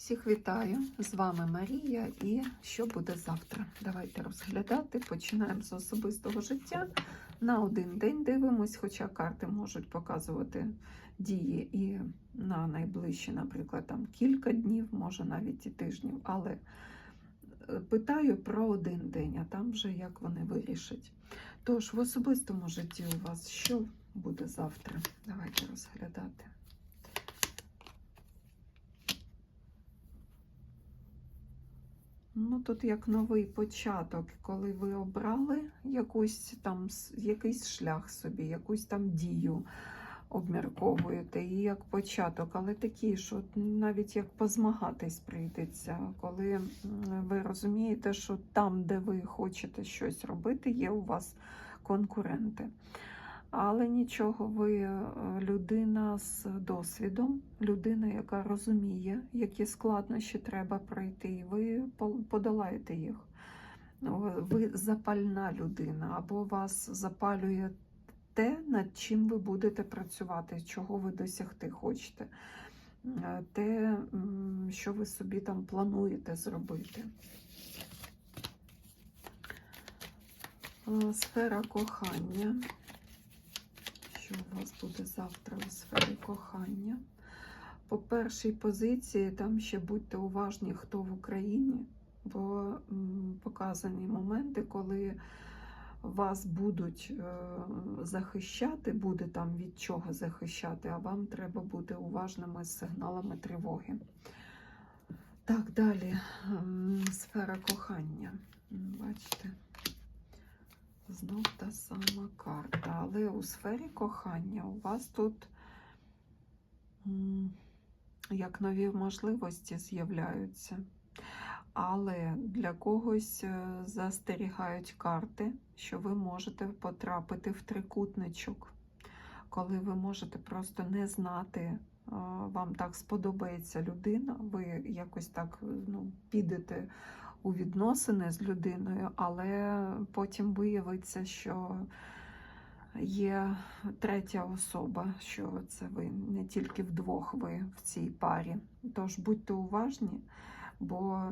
Всіх вітаю! З вами Марія і що буде завтра? Давайте розглядати. Починаємо з особистого життя. На один день дивимось, хоча карти можуть показувати дії і на найближчі, наприклад, там кілька днів, може навіть і тижнів. Але е, питаю про один день, а там вже як вони вирішать. Тож, в особистому житті у вас що буде завтра? Давайте розглядати. Ну, тут як новий початок, коли ви обрали якусь там якийсь шлях собі, якусь там дію обмірковуєте, і як початок, але такий, що навіть як позмагатись прийдеться, коли ви розумієте, що там, де ви хочете щось робити, є у вас конкуренти. Але нічого, ви е, людина з досвідом, людина, яка розуміє, які складнощі треба пройти, і ви подолаєте їх. Ви запальна людина, або вас запалює те, над чим ви будете працювати, чого ви досягти хочете, Е, те, що ви собі там плануєте зробити. Е, Сфера кохання. Що у вас буде завтра у сфері кохання? По першій позиції там ще будьте уважні, хто в Україні, бо показані моменти, коли вас будуть е, захищати, буде там від чого захищати, а вам треба бути уважними з сигналами тривоги. Так, далі. Сфера кохання. Бачите? Знов та сама карта. Але у сфері кохання у вас тут як нові можливості з'являються. Але для когось е, застерігають карти, що ви можете потрапити в трикутничок, коли ви можете просто не знати, е, вам так сподобається людина, ви якось так ну, підете у відносини з людиною, але потім виявиться, що є третя особа, що це ви не тільки вдвох ви в цій парі. Тож будьте уважні, бо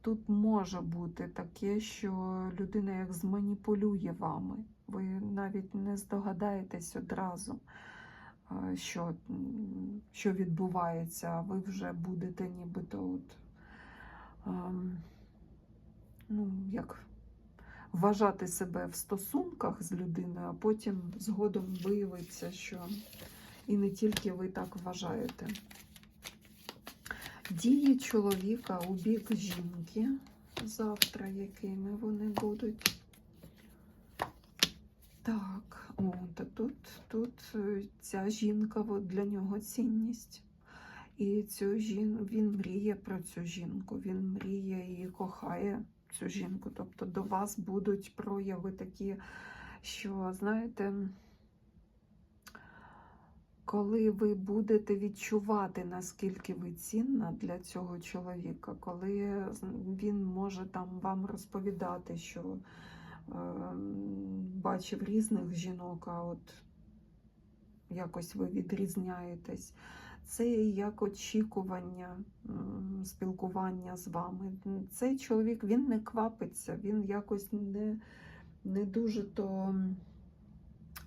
тут може бути таке, що людина як зманіпулює вами. Ви навіть не здогадаєтесь одразу. Що, що відбувається, ви вже будете нібито от, ну, як вважати себе в стосунках з людиною, а потім згодом виявиться, що і не тільки ви так вважаєте. Дії чоловіка у бік жінки завтра, якими вони будуть. Так, о, та тут, тут е, ця жінка от для нього цінність. І цю жін... він мріє про цю жінку, він мріє і кохає цю жінку. Тобто до вас будуть прояви такі, що, знаєте, коли ви будете відчувати, наскільки ви цінна для цього чоловіка, коли він може там вам розповідати, що е, бачив різних жінок, а от якось ви відрізняєтесь. Це як очікування спілкування з вами. Цей чоловік він не квапиться, він якось не, не дуже то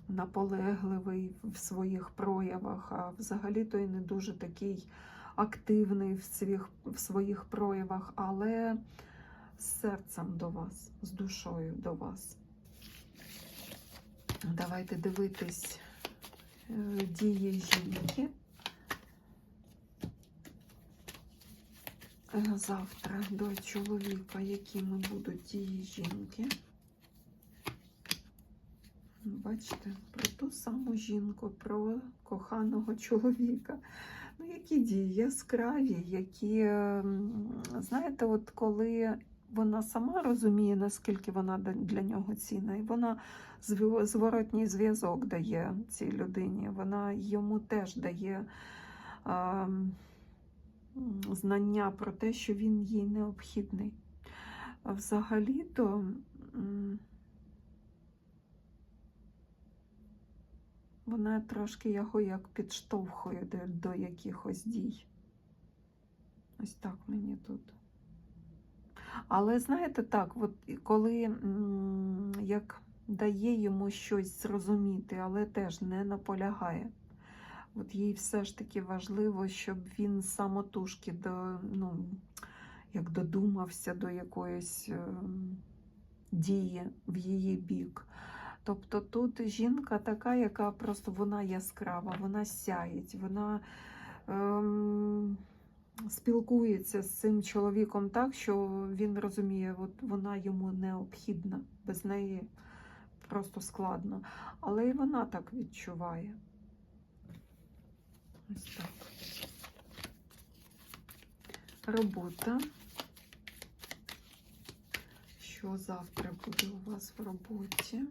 наполегливий в своїх проявах, а взагалі-то і не дуже такий активний в своїх, в своїх проявах, але з серцем до вас, з душою до вас. Давайте дивитись е, дії жінки. Завтра до чоловіка, якими будуть дії жінки. Бачите, про ту саму жінку, про коханого чоловіка. Ну, які дії яскраві, які, знаєте, от коли вона сама розуміє, наскільки вона для нього цінна, і вона зворотній зв'язок дає цій людині, вона йому теж дає а, м, знання про те, що він їй необхідний. Взагалі-то. Вона трошки його як підштовхує до, до якихось дій. Ось так мені тут. Але знаєте, так, от коли як дає йому щось зрозуміти, але теж не наполягає. От їй все ж таки важливо, щоб він самотужки до, ну, як додумався до якоїсь е, дії в її бік. Тобто тут жінка така, яка просто вона яскрава, вона сяїть, вона ем, спілкується з цим чоловіком так, що він розуміє, от вона йому необхідна, без неї просто складно. Але і вона так відчуває. Ось так. Робота. Що завтра буде у вас в роботі?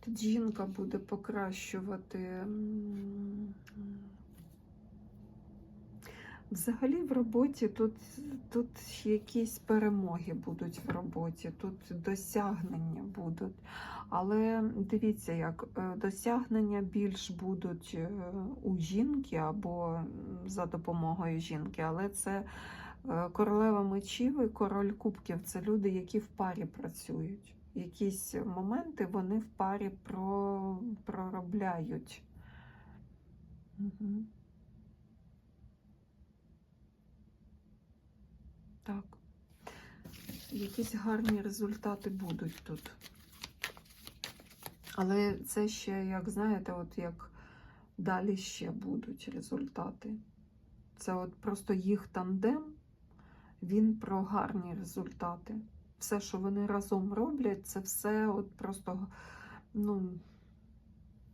Тут жінка буде покращувати. Взагалі в роботі тут, тут якісь перемоги будуть в роботі, тут досягнення будуть. Але дивіться, як е, досягнення більш будуть е, у жінки або за допомогою жінки, але це е, королева мечів і король кубків це люди, які в парі працюють. Якісь моменти вони в парі про, проробляють. Угу. Так. Якісь гарні результати будуть тут. Але це ще, як знаєте, от як далі ще будуть результати. Це от просто їх тандем, він про гарні результати. Все, що вони разом роблять, це все от просто, ну,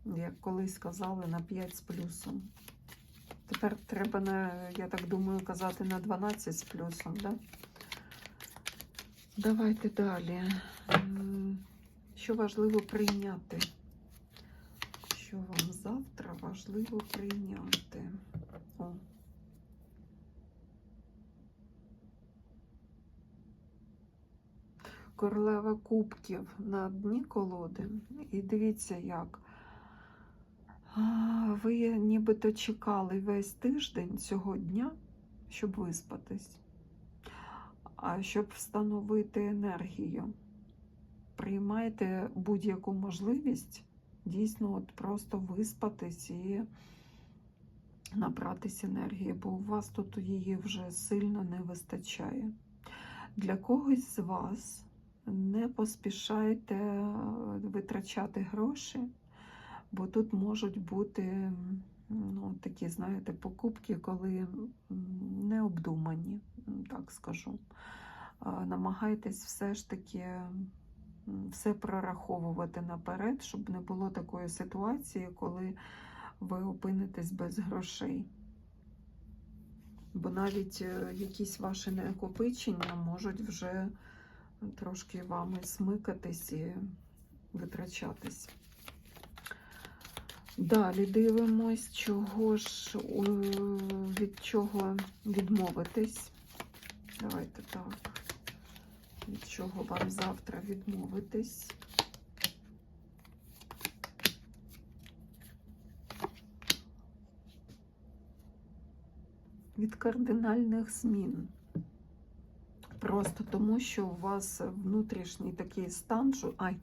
як колись казали, на 5 з плюсом. Тепер треба, на, я так думаю, казати на 12 з плюсом, да? Давайте далі. Що важливо прийняти? Що вам завтра важливо прийняти? О. Королева кубків на дні колоди. І дивіться, як. Ви нібито чекали весь тиждень цього дня, щоб виспатись, а щоб встановити енергію. Приймайте будь-яку можливість дійсно от просто виспатись і набратись енергії, бо у вас тут її вже сильно не вистачає. Для когось з вас не поспішайте е, витрачати гроші, бо тут можуть бути ну, такі, знаєте, покупки, коли необдумані, так скажу. Намагайтесь все ж таки все прораховувати наперед, щоб не було такої ситуації, коли ви опинитесь без грошей. Бо навіть е, якісь ваші накопичення можуть вже трошки вами смикатись і витрачатись. Далі дивимось, чого ж від чого відмовитись. Давайте так. Від чого вам завтра відмовитись? Від кардинальних змін. Просто тому, що у вас внутрішній такий стан, що ай,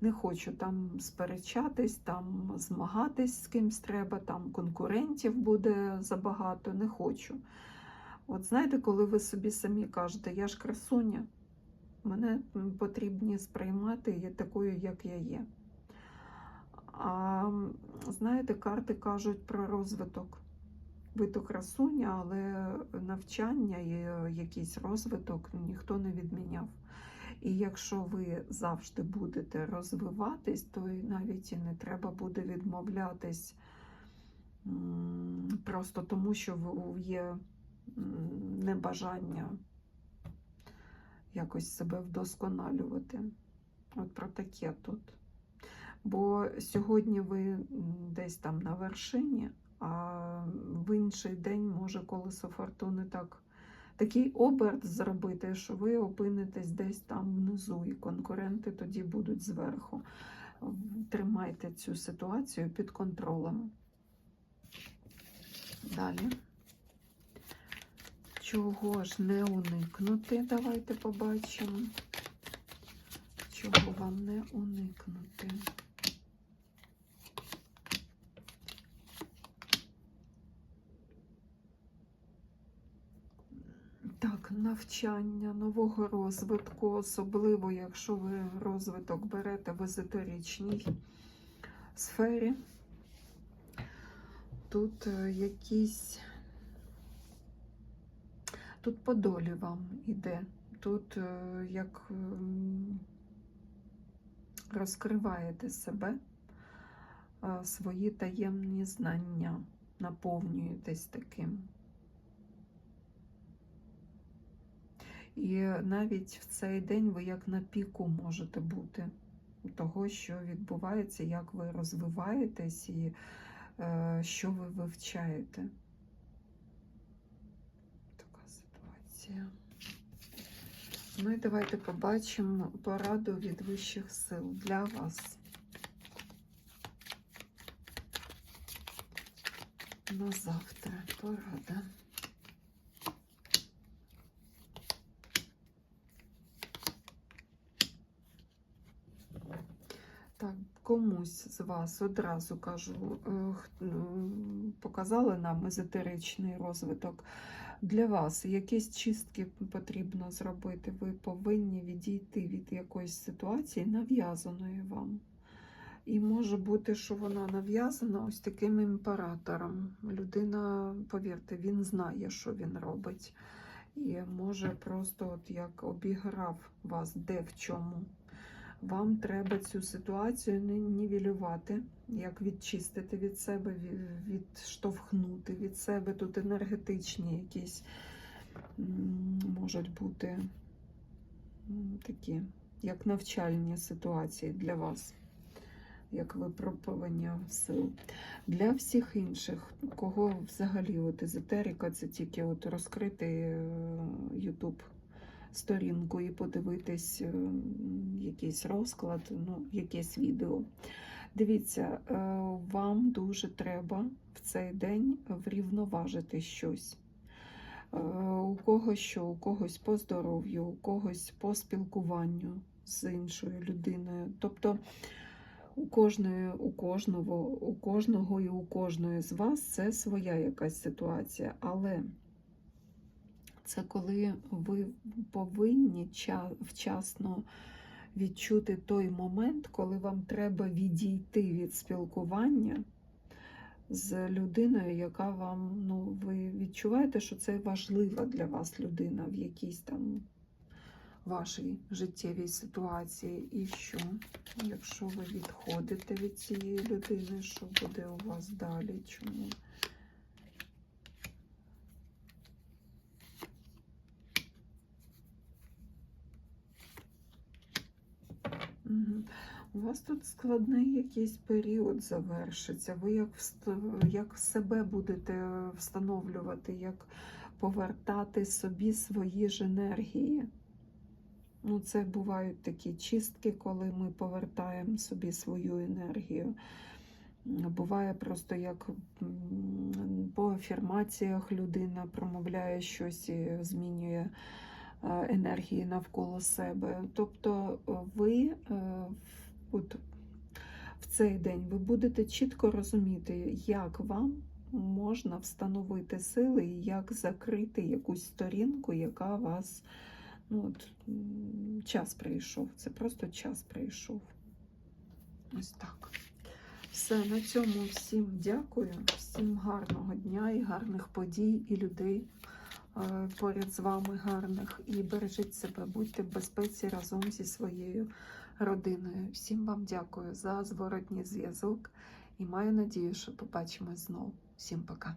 не хочу там сперечатись, там змагатись з кимсь треба, там конкурентів буде забагато, не хочу. От знаєте, коли ви собі самі кажете, я ж красуня, мене потрібні сприймати такою, як я є. А знаєте, карти кажуть про розвиток. Ви то красуня, але навчання і якийсь розвиток ніхто не відміняв. І якщо ви завжди будете розвиватись, то і навіть і не треба буде відмовлятись просто тому, що є небажання якось себе вдосконалювати. От про таке тут. Бо сьогодні ви десь там на вершині, а в інший день може колесо фортуни так такий оберт зробити, що ви опинитесь десь там внизу, і конкуренти тоді будуть зверху. Тримайте цю ситуацію під контролем. Далі. Чого ж не уникнути? Давайте побачимо. Чого вам не уникнути? Так, навчання, нового розвитку, особливо, якщо ви розвиток берете в езотеричній сфері. Тут е, якісь, тут по долі вам іде. Тут е, як розкриваєте себе, е, свої таємні знання, наповнюєтесь таким. І навіть в цей день ви як на піку можете бути того, що відбувається, як ви розвиваєтесь і е, що ви вивчаєте. Така ситуація. Ну і давайте побачимо пораду від вищих сил для вас. На завтра порада. Так, комусь з вас одразу кажу, е, показали нам езотеричний розвиток. Для вас якісь чистки потрібно зробити. Ви повинні відійти від якоїсь ситуації, нав'язаної вам. І може бути, що вона нав'язана ось таким імператором. Людина, повірте, він знає, що він робить. І може просто от як обіграв вас де в чому. Вам треба цю ситуацію не нівелювати, як відчистити від себе, відштовхнути від себе. Тут енергетичні якісь можуть бути такі, як навчальні ситуації для вас, як випробування сил. Для всіх інших, кого взагалі от езотерика, це тільки от розкрити YouTube сторінку і подивитись е, якийсь розклад, ну, якесь відео. Дивіться, е, вам дуже треба в цей день врівноважити щось. Е, У когось що, у когось по здоров'ю, у когось по спілкуванню з іншою людиною. Тобто у кожної, у кожного, у кожного і у кожної з вас це своя якась ситуація. Але це коли ви повинні вчасно відчути той момент, коли вам треба відійти від спілкування з людиною, яка вам, ну, ви відчуваєте, що це важлива для вас людина в якійсь там вашій життєвій ситуації. І що, якщо ви відходите від цієї людини, що буде у вас далі? Чому? У вас тут складний якийсь період завершиться. Ви як, як себе будете встановлювати, як повертати собі свої ж енергії. Ну, це бувають такі чистки, коли ми повертаємо собі свою енергію. Буває просто як по афірмаціях людина промовляє щось і змінює енергії навколо себе. Тобто е, ви е, от, в цей день ви будете чітко розуміти, як вам можна встановити сили і як закрити якусь сторінку, яка вас ну, от, час прийшов. Це просто час прийшов. Ось так. Все, на цьому всім дякую, всім гарного дня і гарних подій, і людей е, поряд з вами гарних. І бережіть себе, будьте в безпеці разом зі своєю родиною. Всім вам дякую за зворотній зв'язок і маю надію, що побачимось знову. Всім пока.